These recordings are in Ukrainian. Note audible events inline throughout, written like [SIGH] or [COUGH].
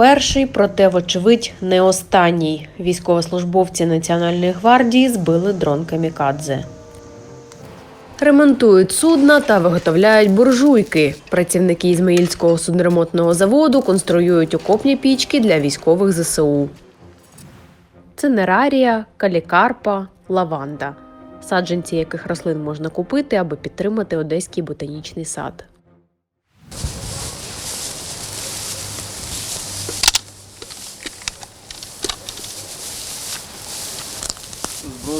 перший, проте, вочевидь, не останній. Військовослужбовці Національної гвардії збили дрон камікадзе. Ремонтують судна та виготовляють буржуйки. Працівники Ізмаїльського судноремонтного заводу конструюють окопні пічки для військових ЗСУ. Цинерарія, калікарпа, лаванда саджанці яких рослин можна купити, аби підтримати одеський ботанічний сад.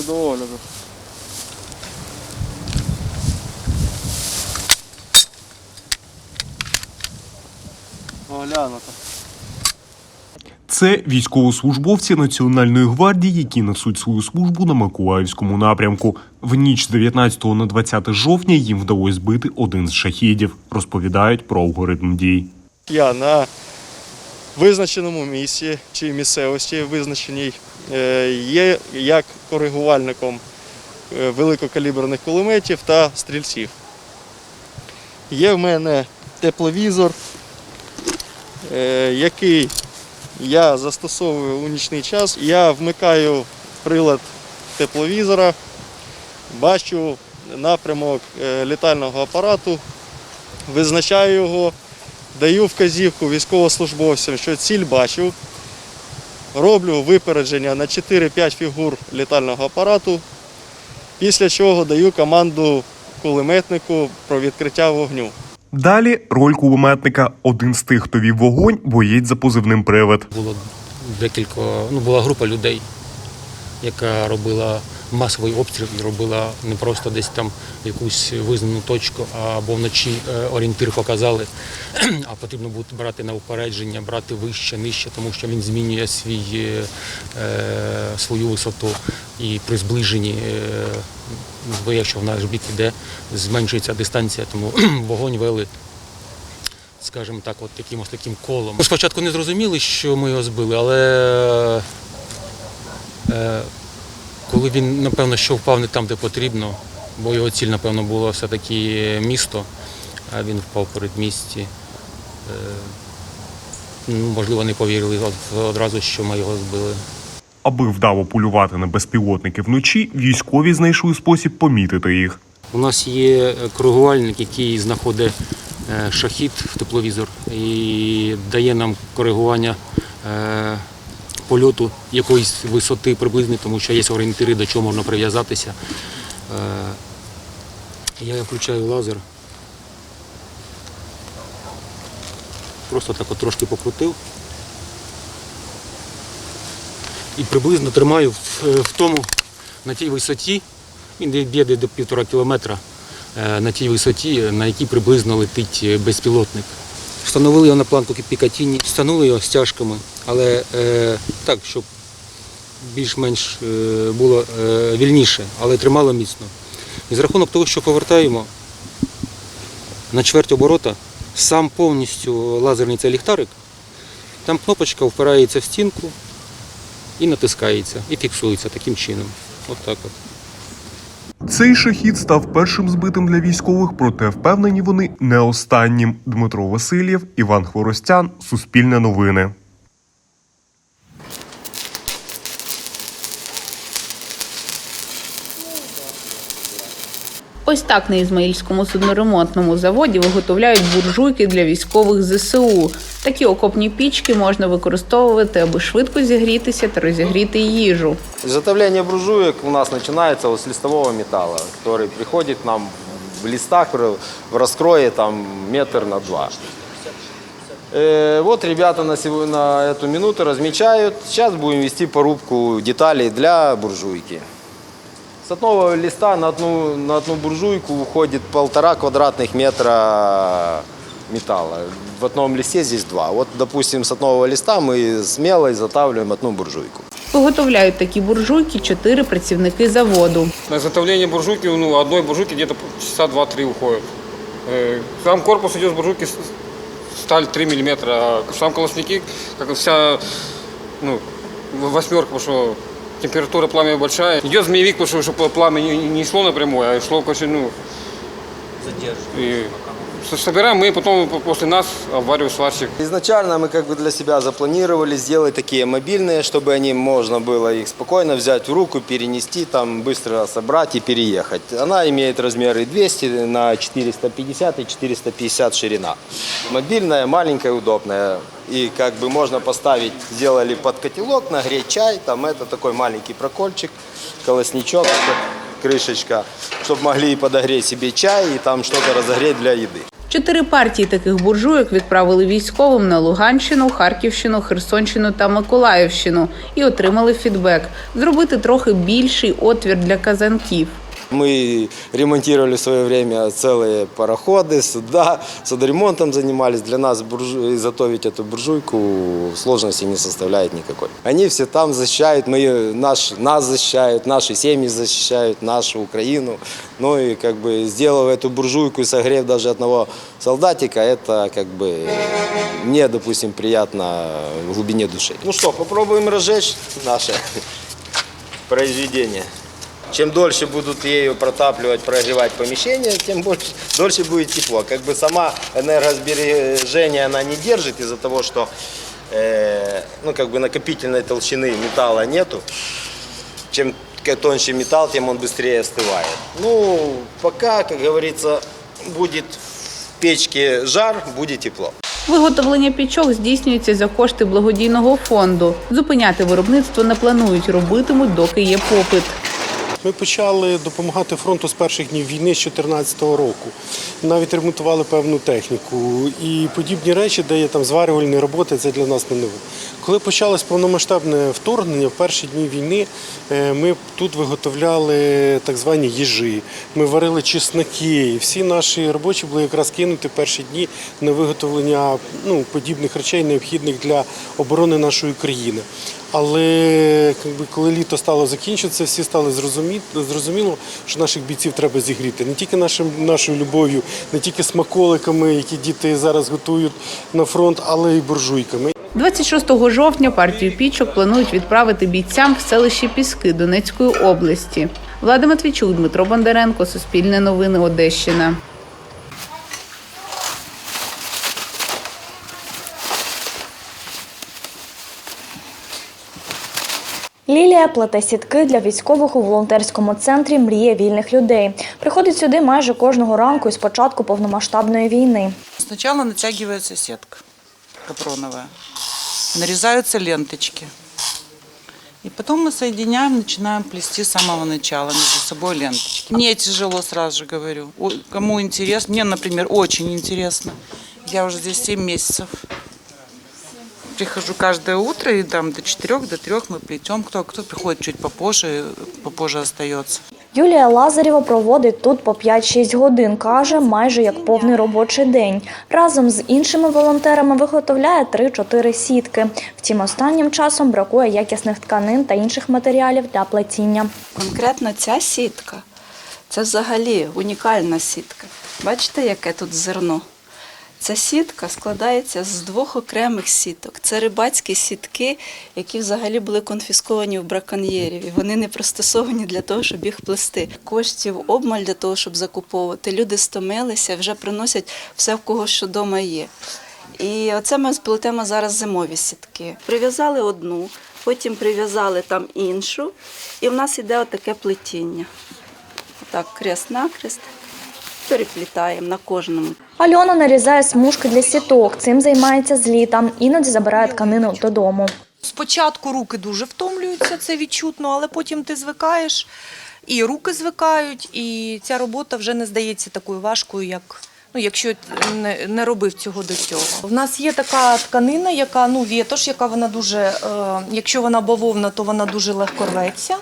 Було доволі. Оглянуто. Це військовослужбовці Національної гвардії, які несуть свою службу на Миколаївському напрямку. В ніч з 19 на 20 жовтня їм вдалося збити один з шахідів. Розповідають про алгоритм дій. Я на визначеному місці чи місцевості визначеній є як коригувальником е, великокаліберних кулеметів та стрільців. Є в мене тепловізор, е, який я застосовую у нічний час. Я вмикаю прилад тепловізора, бачу напрямок е, літального апарату, визначаю його, даю вказівку військовослужбовцям, що ціль бачу, роблю випередження на 4-5 фігур літального апарату, після чого даю команду кулеметнику про відкриття вогню. Далі роль кулеметника один з тих, хто вів вогонь, боїть за позивним привид. Було декілька, ну була група людей, яка робила масовий обстріл і робила не просто десь там якусь визнану точку, або вночі е, орієнтир показали, [CLEARS THROAT] а потрібно буде брати на упередження, брати вище, нижче, тому що він змінює свій, е, е, свою висоту і при зближенні, бо якщо в наш бік іде, зменшується дистанція, тому [CLEARS THROAT] вогонь вели скажімо так, от якимось таким колом. Спочатку не зрозуміли, що ми його збили, але коли він, напевно, що впав не там, де потрібно, бо його ціль, напевно, було все-таки місто, а він впав перед місті. Е, ну, можливо, не повірили одразу, що ми його збили. Аби вдало полювати на безпілотники вночі, військові знайшли спосіб помітити їх. У нас є коригувальник, який знаходить е, шахід в тепловізор і дає нам коригування е, польоту якоїсь висоти приблизно, тому що є орієнтири, до чого можна прив'язатися. Е, Я включаю лазер. Просто так от трошки покрутив. І приблизно тримаю в, тому, на тій висоті, він б'є до півтора кілометра е, на тій висоті, на якій приблизно летить е, безпілотник. Встановили його на планку Пікатіні, встановили його стяжками, але е, так, щоб більш-менш е, було е, вільніше, але тримало міцно. І за рахунок того, що повертаємо на чверть оборота, сам повністю лазерний цей ліхтарик, там кнопочка впирається в стінку і натискається, і фіксується таким чином. От так от. Цей шахід став першим збитим для військових, проте впевнені вони не останнім. Дмитро Васильєв, Іван Хворостян, Суспільне новини. Ось так на Ізмаїльському судноремонтному заводі виготовляють буржуйки для військових ЗСУ. Такі окопні пічки можна використовувати, аби швидко зігрітися та розігріти їжу. Изготовление буржуек у нас начинается вот с листового металла, который приходит нам в листах в раскрое там метр на два. Э, вот ребята на, сего- на эту минуту размечают. Сейчас будем вести порубку деталей для буржуйки. С одного листа на одну, на одну буржуйку уходит полтора квадратных метра металла. В одном листе здесь два. Вот, допустим, с одного листа мы смело изготавливаем одну буржуйку. Виготовляють такі буржуйки чотири працівники заводу. На изготовление буржуйки, ну, одной буржуйки где-то часа 2-3 уходит. Э, Сам корпус идет с буржуйки с- сталь 3 мм, а сам колосники, как и вся, ну, в- восьмерка, потому что температура пламя большая. Идет змеевик, потому что пламя не, не шло напрямую, а шло, короче, ну, и Собираем мы, потом по- после нас обвариваем сварщик. Изначально мы как бы для себя запланировали сделать такие мобильные, чтобы они можно было их спокойно взять в руку, перенести, там быстро собрать и переехать. Она имеет размеры 200 на 450 и 450 ширина. Мобильная, маленькая, удобная. И как бы можно поставить, сделали под котелок, нагреть чай, там это такой маленький прокольчик, колосничок, крышечка, чтобы могли подогреть себе чай и там что-то разогреть для еды. Чотири партії таких буржуйок відправили військовим на Луганщину, Харківщину, Херсонщину та Миколаївщину і отримали фідбек зробити трохи більший отвір для казанків. Мы ремонтировали в свое время целые пароходы, суда, судоремонтом занимались. Для нас буржу- изготовить эту буржуйку сложности не составляет никакой. Они все там защищают, мы, наш, нас защищают, наши семьи защищают, нашу Украину. Ну и как бы сделав эту буржуйку и согрев даже одного солдатика, это как бы мне, допустим, приятно в глубине души. Ну что, попробуем разжечь наше [LAUGHS] произведение. Чем дольше будут ею протапливать, прогревать помещение, тем больше, дольше будет тепло. Как бы сама энергосбережение она не держит из-за того, что э, ну, как бы накопительной толщины металла нету. Чем к- тоньше металл, тем он быстрее остывает. Ну, пока, как говорится, будет в печке жар, будет тепло. Виготовлення пічок здійснюється за кошти благодійного фонду. Зупиняти виробництво не планують, робитимуть, доки є попит. Ми почали допомагати фронту з перших днів війни з 2014 року. Навіть ремонтували певну техніку і подібні речі, де є там зварювальні роботи, це для нас не нове. Коли почалось повномасштабне вторгнення, в перші дні війни е, ми тут виготовляли так звані їжі. Ми варили чесноки. Всі наші робочі були якраз кинуті перші дні на виготовлення ну, подібних речей, необхідних для оборони нашої країни. Але коли літо стало закінчитися, всі стали зрозумі... зрозуміло, що наших бійців треба зігріти не тільки нашим, нашою любов'ю, не тільки смаколиками, які діти зараз готують на фронт, але й буржуйками. 26 жовтня партію пічок планують відправити бійцям в селище Піски Донецької області. Влада Матвійчук, Дмитро Бондаренко, Суспільне новини, Одещина. Лілія плете сітки для військових у волонтерському центрі Мрія вільних людей. Приходить сюди майже кожного ранку із початку повномасштабної війни. Сначала натягивается сетка капроновая, нарезаются ленточки. И потом мы соединяем, начинаем плести с самого начала между собой ленточки. Мне тяжело, сразу же говорю. Кому интересно, мне, например, очень интересно. Я уже здесь 7 месяцев. Прихожу каждое утро и там до 4 до 3 мы плетем. Кто, кто приходит чуть попозже, попозже остается. Юлія Лазарєва проводить тут по 5-6 годин, каже, майже як повний робочий день. Разом з іншими волонтерами виготовляє 3-4 сітки. Втім, останнім часом бракує якісних тканин та інших матеріалів для плетіння. Конкретно ця сітка це взагалі унікальна сітка. Бачите, яке тут зерно? Ця сітка складається з двох окремих сіток. Це рибацькі сітки, які взагалі були конфісковані в браконьєрів. І вони не пристосовані для того, щоб їх плести. Коштів обмаль для того, щоб закуповувати. Люди стомилися, вже приносять все, в кого що вдома є. І оце ми сплетемо зараз зимові сітки. Прив'язали одну, потім прив'язали там іншу, і в нас іде отаке плетіння. Так, крест-накрест. Переплітаємо на кожному. Альона нарізає смужки для сіток. Цим займається з літа. Іноді забирає тканину додому. Спочатку руки дуже втомлюються, це відчутно, але потім ти звикаєш, і руки звикають, і ця робота вже не здається такою важкою, як ну, якщо не, не робив цього до цього. В нас є така тканина, яка ну вєтош, яка вона дуже, е, якщо вона бавовна, то вона дуже легко рветься.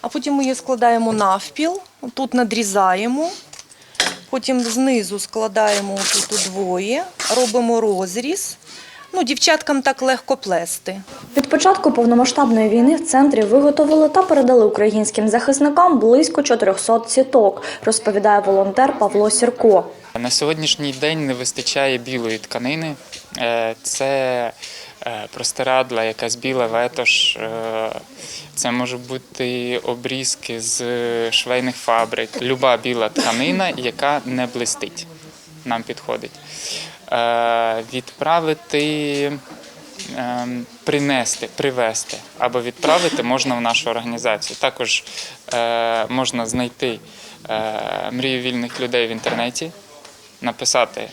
А потім ми її складаємо навпіл, тут надрізаємо. Потім знизу складаємо тут удвоє, робимо розріз. Ну, дівчаткам так легко плести. Від початку повномасштабної війни в центрі виготовили та передали українським захисникам близько 400 сіток, розповідає волонтер Павло Сірко. На сьогоднішній день не вистачає білої тканини. Е, Це простирадла, якась біла ветош. е, Це можуть бути обрізки з швейних фабрик. Люба біла тканина, яка не блистить. нам підходить. Е, відправити, ем, принести, привезти або відправити можна в нашу організацію. Також е, можна знайти е, мрію вільних людей в інтернеті, написати, е,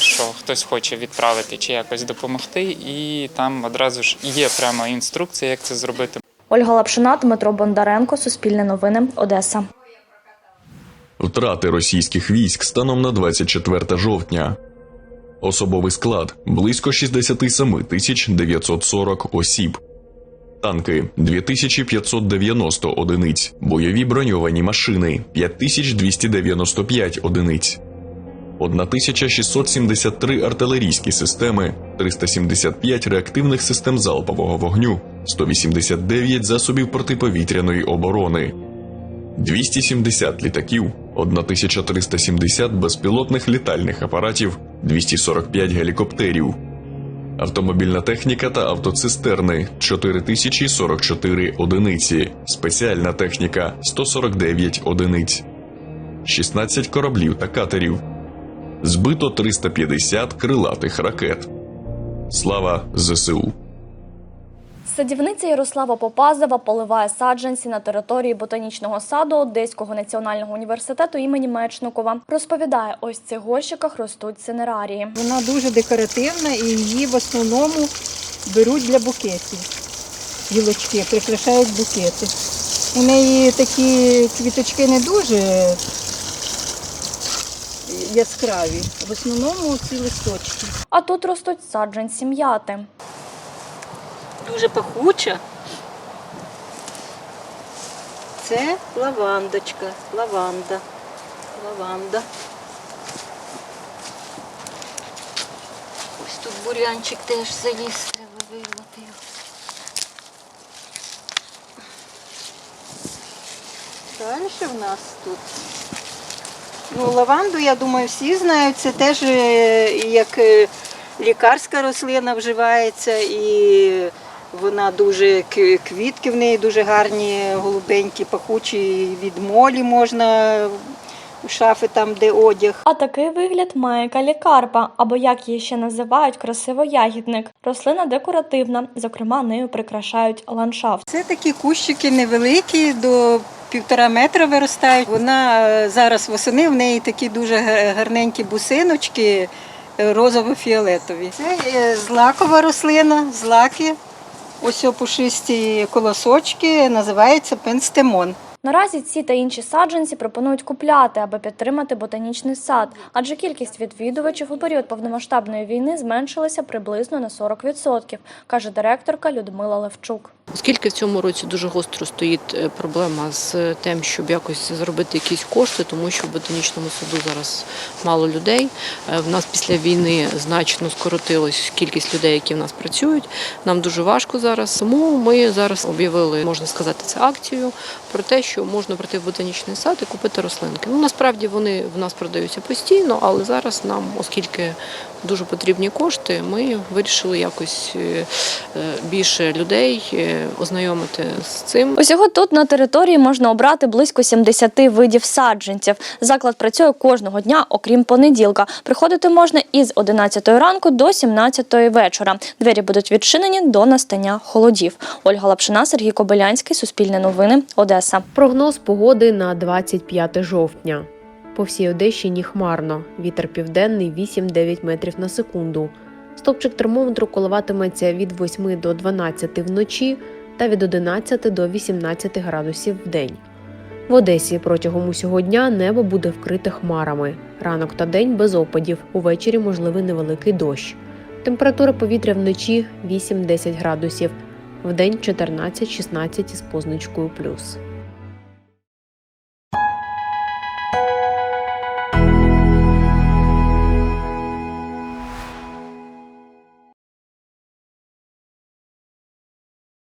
що хтось хоче відправити чи якось допомогти, і там одразу ж є прямо інструкція, як це зробити. Ольга Лапшина, Дмитро Бондаренко, Суспільне новини, Одеса. Втрати російських військ станом на 24 жовтня. Особовий склад близько 67 тисяч 940 осіб. Танки 2590 одиниць. Бойові броньовані машини 5295 одиниць. 1673 артилерійські системи, 375 реактивних систем залпового вогню, 189 засобів протиповітряної оборони, 270 літаків, 1370 безпілотних літальних апаратів, 245 гелікоптерів, автомобільна техніка та автоцистерни 4044 одиниці, спеціальна техніка 149 одиниць, 16 кораблів та катерів, збито 350 крилатих ракет. Слава ЗСУ! Садівниця Ярослава Попазова поливає саджанці на території ботанічного саду Одеського національного університету імені Мечникова. Розповідає, ось в цих горщиках ростуть синерарії. Вона дуже декоративна і її в основному беруть для букетів. Гілочки, прикрашають букети. У неї такі квіточки не дуже яскраві. В основному ці листочки. А тут ростуть саджанці м'яти. Дуже пахуча. Це лавандочка, лаванда, лаванда. Ось тут бурянчик теж заліз, треба вирвати його. Далі в нас тут. Ну, лаванду, я думаю, всі знають. Це теж е, як е, лікарська рослина вживається і вона дуже квітки в неї дуже гарні, голубенькі, пахучі, від молі можна у шафи там, де одяг. А такий вигляд має калікарпа, або як її ще називають красивоягідник. Рослина декоративна, зокрема, нею прикрашають ландшафт. Це такі кущики невеликі, до півтора метра виростають. Вона е, зараз восени, в неї такі дуже гарненькі бусиночки е, розово-фіолетові. Це е, злакова рослина, злаки. Ось о пушисті колосочки, називається пенстемон. Наразі ці та інші саджанці пропонують купляти, аби підтримати ботанічний сад, адже кількість відвідувачів у період повномасштабної війни зменшилася приблизно на 40%, каже директорка Людмила Левчук. Оскільки в цьому році дуже гостро стоїть е, проблема з тим, щоб якось заробити якісь кошти, тому що в ботанічному саду зараз мало людей. Е, В нас після війни значно скоротилась кількість людей, які в нас працюють. Нам дуже важко зараз. Тому ми зараз об'явили, можна сказати, це акцію про те, що можна прийти в ботанічний сад і купити рослинки. Ну насправді вони в нас продаються постійно, але зараз нам, оскільки дуже потрібні кошти, ми вирішили якось е, е, більше людей е, ознайомити з цим. Усього тут на території можна обрати близько 70 видів саджанців. Заклад працює кожного дня, окрім понеділка. Приходити можна із 11 ранку до 17 вечора. Двері будуть відчинені до настання холодів. Ольга Лапшина, Сергій Кобилянський, Суспільне новини, Одеса. Прогноз погоди на 25 жовтня. По всій Одещині хмарно. Вітер південний 8-9 метрів на секунду. Стопчик термометру коливатиметься від 8 до 12 вночі та від 11 до 18 градусів в день. В Одесі протягом усього дня небо буде вкрите хмарами. Ранок та день без опадів. Увечері можливий невеликий дощ. Температура повітря вночі 8-10 градусів, вдень 14-16 із позначкою плюс.